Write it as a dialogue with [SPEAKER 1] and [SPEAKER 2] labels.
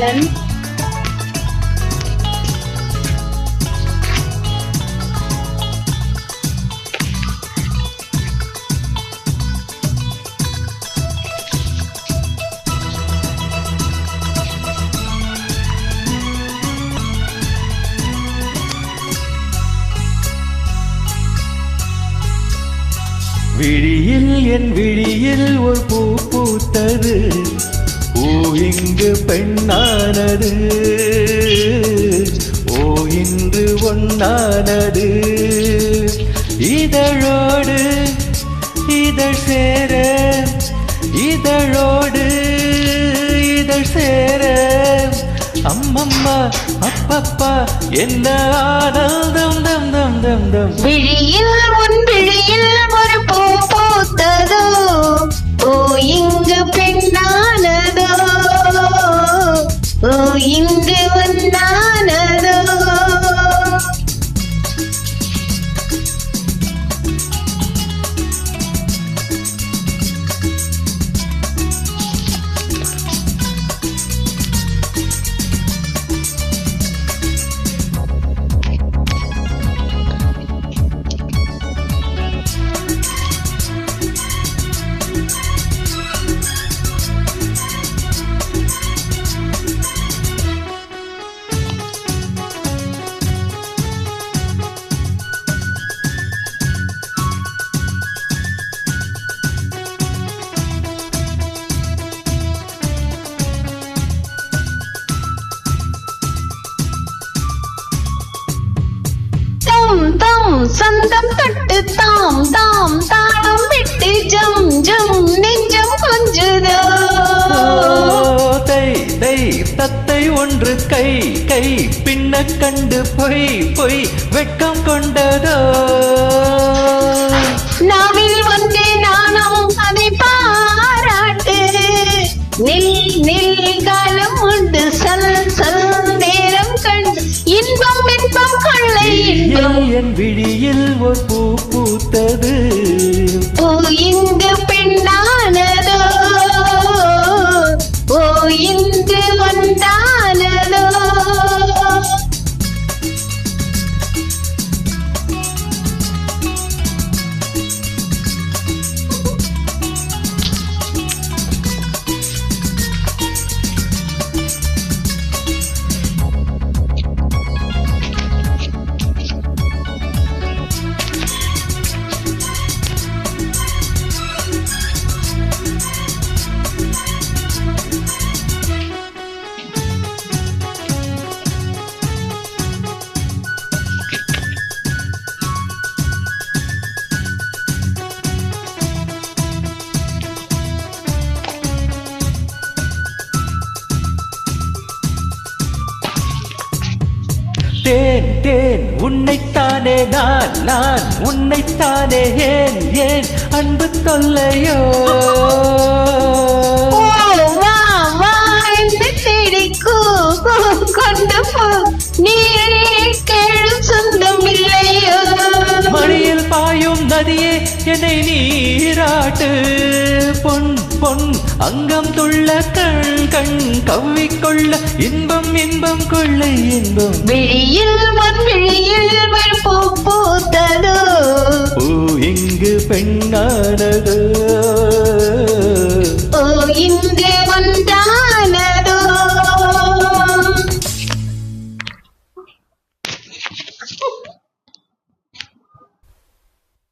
[SPEAKER 1] melon.
[SPEAKER 2] விழியில் என் விழியில் ஒரு பூ பூத்தது ஓ இங்கு பெண்ணானது. ஓ இன்று ஒன்னானது இதழோடு இதழ் சேர இதழோடு இதழ் சேர. அம்மம்மா அப்பப்பா என்ன ஆனந்தம் தம் தம் தம் தம்.
[SPEAKER 1] விழி சந்தம் தொட்டு தாம் தாம் தாளம் விட்டு ஜம் ஜம் நெஞ்சம் கொஞ்சுதோ.
[SPEAKER 2] தை தை தத்தை ஒன்று கை கை பின்ன கண்டு பொய் பொய் வெட்கம் கொண்டதோ.
[SPEAKER 1] நாவில்
[SPEAKER 2] என் விழியில் ஒரு பூ பூத்தது. தேன் தேன் உன்னைத்தானே நான் நான் உன்னைத்தானே ஏன் ஏன் அன்பு தொல்லையோ? மடியில் பாயும் நதியே என்னை நீராட்டு பொன் பொன் அங்கம் துள்ள கண் கண் கவ்விக்கொள்ள இன்பம் இன்பம் கொள்ளை இன்பம்.
[SPEAKER 1] பூத்ததோ?
[SPEAKER 2] பூ இங்கு பெண்ணானது.